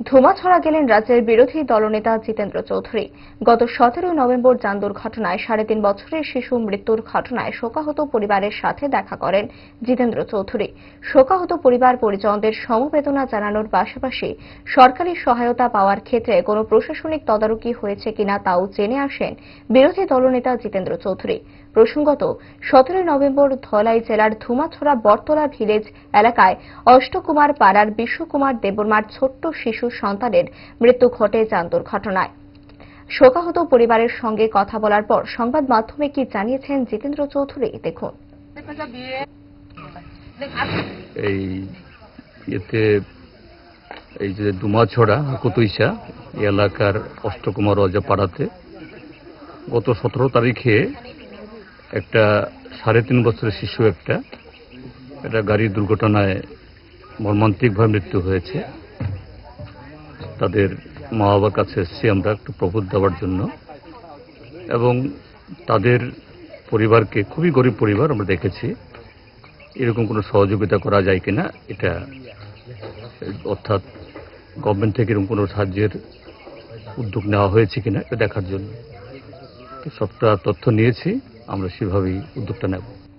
ধোঁয়া ছড়া গেলেন রাজ্যের বিরোধী দলনেতা জিতেন্দ্র চৌধুরী। গত সতেরোই নভেম্বর যান দুর্ঘটনায় সাড়ে তিন বছরের শিশু মৃত্যুর ঘটনায় শোকাহত পরিবারের সাথে দেখা করেন জিতেন্দ্র চৌধুরী। শোকাহত পরিবার পরিজনদের সমবেদনা জানানোর পাশাপাশি সরকারি সহায়তা পাওয়ার ক্ষেত্রে কোনো প্রশাসনিক তদারকি হয়েছে কিনা তাও জেনে আসেন বিরোধী দলনেতা জিতেন্দ্র চৌধুরী। প্রসঙ্গত, সতেরোই নভেম্বর ধলাই জেলার ধুমাছড়া বর্তলা ভিলেজ এলাকায় অষ্টকুমার পাড়ার বিশ্বকুমার দেববর্মার ছোট্ট শিশু সন্তানের মৃত্যু ঘটে যান দুর্ঘটনায়। শোকাহত পরিবারের সঙ্গে কথা বলার পর সংবাদ মাধ্যমে কি জানিয়েছেন জিতেন্দ্র চৌধুরী, দেখুন। এই ইয়েতে এই যে দুমাছড়া হাকুতুইসা এলাকার অষ্টকুমার রজা পাড়াতে গত সতেরো তারিখে একটা সাড়ে তিন বছরের শিশু একটা একটা গাড়ির দুর্ঘটনায় মর্মান্তিকভাবে মৃত্যু হয়েছে। তাদের মা বাবার কাছে এসেছি আমরা একটু প্রবোধ দেওয়ার জন্য। এবং তাদের পরিবারকে, খুবই গরিব পরিবার আমরা দেখেছি। এরকম কোনো সহযোগিতা করা যায় কিনা, এটা অর্থাৎ গভর্নমেন্ট থেকে এরকম কোনো সাহায্যের উদ্যোগ নেওয়া হয়েছে কিনা, এটা দেখার জন্য। সবটা তথ্য নিয়েছি, আমরা সেভাবেই উদ্যোগটা নেব।